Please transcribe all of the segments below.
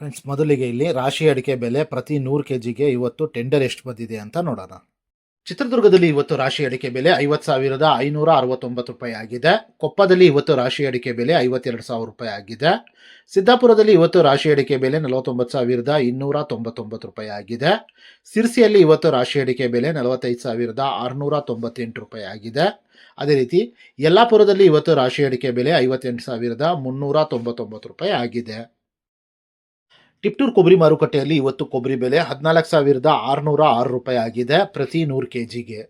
Friends ಮೊದಲಿಗೆ ಇಲ್ಲಿ ರಾಶಿ ಅಡಿಕೆ ಬೆಲೆ ಪ್ರತಿ ನೂರು ಕೆ ಜಿಗೆ ಇವತ್ತು ಟೆಂಡರ್ ಎಷ್ಟು ಬಂದಿದೆ ಅಂತ ನೋಡೋಣ. ಚಿತ್ರದುರ್ಗದಲ್ಲಿ ಇವತ್ತು ರಾಶಿ ಅಡಿಕೆ ಬೆಲೆ ಐವತ್ತು ಸಾವಿರದ ಐನೂರ ಅರವತ್ತೊಂಬತ್ತು ರೂಪಾಯಿ ಆಗಿದೆ. ಕೊಪ್ಪದಲ್ಲಿ ಇವತ್ತು ರಾಶಿ ಅಡಿಕೆ ಬೆಲೆ ಐವತ್ತೆರಡು ಸಾವಿರ ರೂಪಾಯಿ ಆಗಿದೆ. ಸಿದ್ದಾಪುರದಲ್ಲಿ ಇವತ್ತು ರಾಶಿ ಅಡಿಕೆ ಬೆಲೆ ನಲವತ್ತೊಂಬತ್ತು ಸಾವಿರದ ಇನ್ನೂರ ತೊಂಬತ್ತೊಂಬತ್ತು ರೂಪಾಯಿ ಆಗಿದೆ. ಸಿರ್ಸಿಯಲ್ಲಿ ಇವತ್ತು ರಾಶಿ ಅಡಿಕೆ ಬೆಲೆ ನಲವತ್ತೈದು ಸಾವಿರದ ಆರುನೂರ ತೊಂಬತ್ತೆಂಟು ರೂಪಾಯಿ ಆಗಿದೆ. ಅದೇ ರೀತಿ ಯಲ್ಲಾಪುರದಲ್ಲಿ ಇವತ್ತು ರಾಶಿ ಅಡಿಕೆ ಬೆಲೆ ಐವತ್ತೆಂಟು ಸಾವಿರದ ಮುನ್ನೂರ ತೊಂಬತ್ತೊಂಬತ್ತು ರೂಪಾಯಿ ಆಗಿದೆ. ಟಿಪ್ಟೂರ್ ಕೊಬ್ಬರಿ ಮಾರುಕಟ್ಟೆಯಲ್ಲಿ ಇವತ್ತು ಕೊಬ್ಬರಿ ಬೆಲೆ ಹದಿನಾಲ್ಕು ಸಾವಿರದ ಆರುನೂರ ಆರು ರೂಪಾಯಿ ಆಗಿದೆ ಪ್ರತಿ ನೂರು ಕೆ ಜಿಗೆ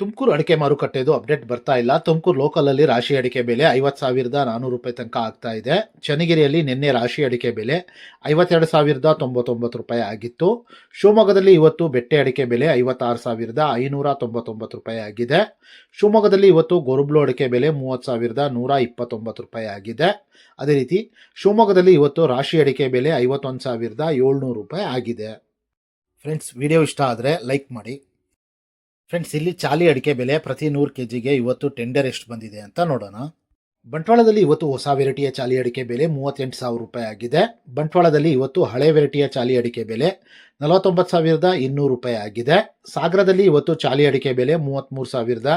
ತುಮಕೂರು ಅಡಿಕೆ ಮಾರುಕಟ್ಟೆದು ಅಪ್ಡೇಟ್ ಬರ್ತಾ ಇಲ್ಲ. ತುಮಕೂರು ಲೋಕಲಲ್ಲಿ ರಾಶಿ ಅಡಿಕೆ ಬೆಲೆ ಐವತ್ತು ಸಾವಿರದ ನಾನ್ನೂರು ರೂಪಾಯಿ ತನಕ ಆಗ್ತಾ ಇದೆ. ಚನ್ನಗಿರಿಯಲ್ಲಿ ನಿನ್ನೆ ರಾಶಿ ಅಡಿಕೆ ಬೆಲೆ ಐವತ್ತೆರಡು ಸಾವಿರದ ತೊಂಬತ್ತೊಂಬತ್ತು ರೂಪಾಯಿ ಆಗಿತ್ತು. ಶಿವಮೊಗ್ಗದಲ್ಲಿ ಇವತ್ತು ಬೆಟ್ಟೆ ಅಡಿಕೆ ಬೆಲೆ ಐವತ್ತಾರು ಸಾವಿರದ ಐನೂರ ತೊಂಬತ್ತೊಂಬತ್ತು ರೂಪಾಯಿ ಆಗಿದೆ. ಶಿವಮೊಗ್ಗದಲ್ಲಿ ಇವತ್ತು ಗೊರುಬ್ಲು ಅಡಿಕೆ ಬೆಲೆ ಮೂವತ್ತು ಸಾವಿರದ ನೂರ ಇಪ್ಪತ್ತೊಂಬತ್ತು ರೂಪಾಯಿ ಆಗಿದೆ. ಅದೇ ರೀತಿ ಶಿವಮೊಗ್ಗದಲ್ಲಿ ಇವತ್ತು ರಾಶಿ ಅಡಿಕೆ ಬೆಲೆ ಐವತ್ತೊಂದು ಸಾವಿರದ ಏಳ್ನೂರು ರೂಪಾಯಿ ಆಗಿದೆ. ಫ್ರೆಂಡ್ಸ್ ವಿಡಿಯೋ ಇಷ್ಟ ಆದರೆ ಲೈಕ್ ಮಾಡಿ ಫ್ರೆಂಡ್ಸ್ ಇಲ್ಲಿ ಚಾಲಿ ಅಡಿಕೆ ಬೆಲೆ ಪ್ರತಿ ನೂರು ಕೆ ಜಿಗೆ ಇವತ್ತು ಟೆಂಡರ್ ಎಷ್ಟು ಬಂದಿದೆ ಅಂತ ನೋಡೋಣ. ಬಂಟ್ವಾಳದಲ್ಲಿ ಇವತ್ತು ಹೊಸ ವೆರೈಟಿಯ ಚಾಲಿ ಅಡಿಕೆ ಬೆಲೆ ಮೂವತ್ತೆಂಟು ಸಾವಿರ ರೂಪಾಯಿ ಆಗಿದೆ. ಬಂಟ್ವಾಳದಲ್ಲಿ ಇವತ್ತು ಹಳೆ ವೆರೈಟಿಯ ಚಾಲಿ ಅಡಿಕೆ ಬೆಲೆ ನಲವತ್ತೊಂಬತ್ತು ಸಾವಿರದ ಇನ್ನೂರು ರೂಪಾಯಿ ಆಗಿದೆ. ಸಾಗರದಲ್ಲಿ ಇವತ್ತು ಚಾಲಿ ಅಡಿಕೆ ಬೆಲೆ ಮೂವತ್ತ್ಮೂರು ಸಾವಿರದ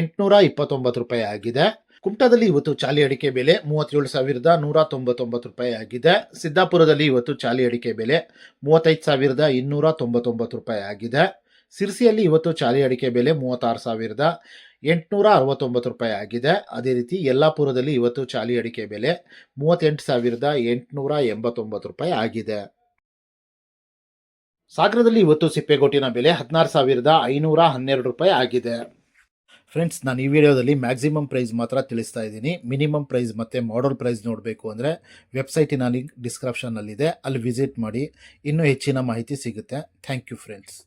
ಎಂಟುನೂರ ಇಪ್ಪತ್ತೊಂಬತ್ತು ರೂಪಾಯಿ ಆಗಿದೆ. ಕುಮಟಾದಲ್ಲಿ ಇವತ್ತು ಚಾಲಿ ಅಡಿಕೆ ಬೆಲೆ ಮೂವತ್ತೇಳು ಸಾವಿರದ ನೂರ ತೊಂಬತ್ತೊಂಬತ್ತು ರೂಪಾಯಿ ಆಗಿದೆ. ಸಿದ್ದಾಪುರದಲ್ಲಿ ಇವತ್ತು ಚಾಲಿ ಅಡಿಕೆ ಬೆಲೆ ಮೂವತ್ತೈದು ಸಾವಿರದ ಇನ್ನೂರ ತೊಂಬತ್ತೊಂಬತ್ತು ರೂಪಾಯಿ ಆಗಿದೆ. ಸಿರ್ಸಿಯಲ್ಲಿ ಇವತ್ತು ಚಾಲಿ ಅಡಿಕೆ ಬೆಲೆ ಮೂವತ್ತಾರು ಸಾವಿರದ ಎಂಟುನೂರ ಅರವತ್ತೊಂಬತ್ತು ರೂಪಾಯಿ ಆಗಿದೆ. ಅದೇ ರೀತಿ ಯಲ್ಲಾಪುರದಲ್ಲಿ ಇವತ್ತು ಚಾಲಿ ಅಡಿಕೆ ಬೆಲೆ ಮೂವತ್ತೆಂಟು ಸಾವಿರದ ಎಂಟುನೂರ ಎಂಬತ್ತೊಂಬತ್ತು ರೂಪಾಯಿ ಆಗಿದೆ. ಸಾಗರದಲ್ಲಿ ಇವತ್ತು ಸಿಪ್ಪೆಗೋಟಿನ ಬೆಲೆ ಹದಿನಾರು ಸಾವಿರದ ಐನೂರ ಹನ್ನೆರಡು ರೂಪಾಯಿ ಆಗಿದೆ. ಫ್ರೆಂಡ್ಸ್ ನಾನು ಈ ವಿಡಿಯೋದಲ್ಲಿ ಮ್ಯಾಕ್ಸಿಮಮ್ ಪ್ರೈಸ್ ಮಾತ್ರ ತಿಳಿಸ್ತಾ ಇದ್ದೀನಿ. ಮಿನಿಮಮ್ ಪ್ರೈಸ್ ಮತ್ತು ಮಾಡಲ್ ಪ್ರೈಸ್ ನೋಡಬೇಕು ಅಂದರೆ ವೆಬ್ಸೈಟಿನ ಲಿಂಕ್ ಡಿಸ್ಕ್ರಿಪ್ಷನ್ನಲ್ಲಿದೆ ಅಲ್ಲಿ ವಿಸಿಟ್ ಮಾಡಿ. ಇನ್ನೂ ಹೆಚ್ಚಿನ ಮಾಹಿತಿ ಸಿಗುತ್ತೆ. Thank you friends